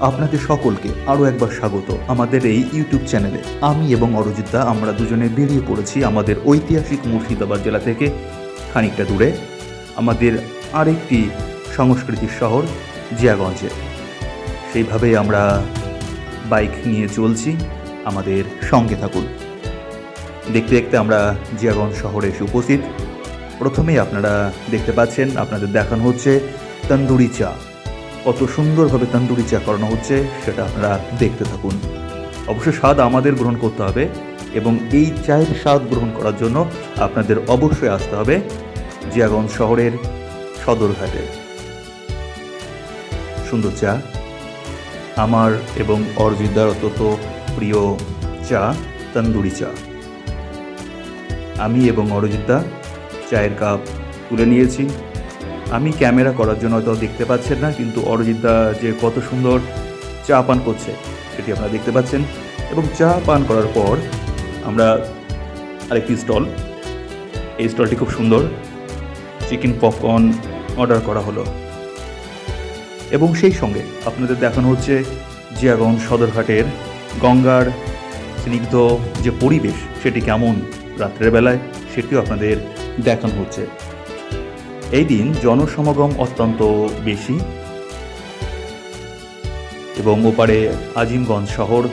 আপনাদের সকলকে আরও একবার স্বাগত আমাদের এই ইউটিউব চ্যানেলে। আমি এবং অরজিৎদা আমরা দুজনে বেরিয়ে পড়েছি আমাদের ঐতিহাসিক মুর্শিদাবাদ জেলা থেকে। খানিকটা দূরে আমাদের আরেকটি সংস্কৃতির শহর, জিয়াগঞ্জে। সেইভাবেই আমরা বাইক নিয়ে চলছি আমাদের সঙ্গে থাকুন। দেখতে দেখতে আমরা জিয়াগঞ্জ শহরে এসে উপস্থিত। প্রথমেই আপনারা দেখতে পাচ্ছেন, আপনাদের দেখানো হচ্ছে তন্দুরি চা। কত সুন্দরভাবে তন্দুরি চা করানো হচ্ছে সেটা আপনারা দেখতে থাকুন। অবশ্য স্বাদ আমাদের গ্রহণ করতে হবে এবং এই চায়ের স্বাদ গ্রহণ করার জন্য আপনাদের অবশ্যই আসতে হবে জিয়াগঞ্জ শহরের সদরঘাটে। সুন্দর চা, আমার এবং অর্জিদার অত্যন্ত প্রিয় চা, তন্দুরি চা। আমি এবং অরজিৎদা চায়ের কাপ তুলে নিয়েছি। আমি ক্যামেরা করার জন্য হয়তো দেখতে পাচ্ছেন না, কিন্তু অরজিৎদা যে কত সুন্দর চা পান করছে, সেটি আপনারা দেখতে পাচ্ছেন। এবং চা পান করার পর আমরা আরেকটি স্টল। এই স্টলটি খুব সুন্দর। চিকেন পপকর্ন অর্ডার করা হলো। এবং সেই সঙ্গে আপনাদের দেখানো হচ্ছে জিয়াগঞ্জ সদরঘাটের গঙ্গার স্নিগ্ধ যে পরিবেশ, সেটি কেমন রাত্রের বেলায়, সেটিও আপনাদের দেখানো হচ্ছে। এই দিন জনসমাগম অত্যন্ত বেশি এবং ওপারে আজিমগঞ্জ শহর,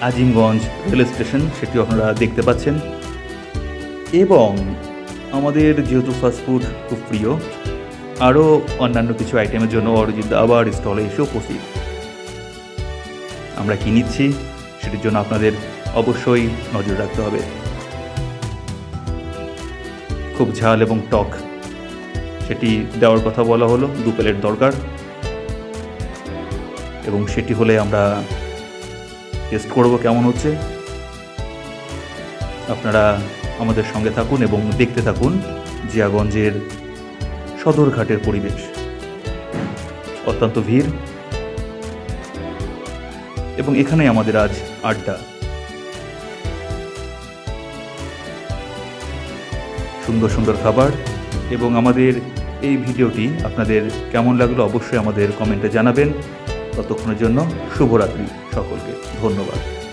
আজিমগঞ্জ রেল স্টেশন, সেটিও আপনারা দেখতে পাচ্ছেন। এবং আমাদের যেহেতু ফাস্টফুড খুব প্রিয়, আরও অন্যান্য কিছু আইটেমের জন্য অরিজিৎ আবার স্টলে এসে উপস্থিত। আমরা কি নিচ্ছি, সেটির জন্য আপনাদের অবশ্যই নজর রাখতে হবে। খুব ঝাল এবং টক সেটি দেওয়ার কথা বলা হলো, দু প্লেট দরকার। এবং সেটি হলে আমরা টেস্ট করব কেমন হচ্ছে। আপনারা আমাদের সঙ্গে থাকুন এবং দেখতে থাকুন জিয়াগঞ্জের সদরঘাটের পরিবেশ। অত্যন্ত ভিড়। এবং এখানেই আমাদের আজ আড্ডা। সুন্দর সুন্দর খাবার এবং আমাদের এই ভিডিওটি আপনাদের কেমন লাগল অবশ্যই আমাদের কমেন্টে জানাবেন। ততক্ষণের জন্য শুভরাত্রি সকলকে। ধন্যবাদ।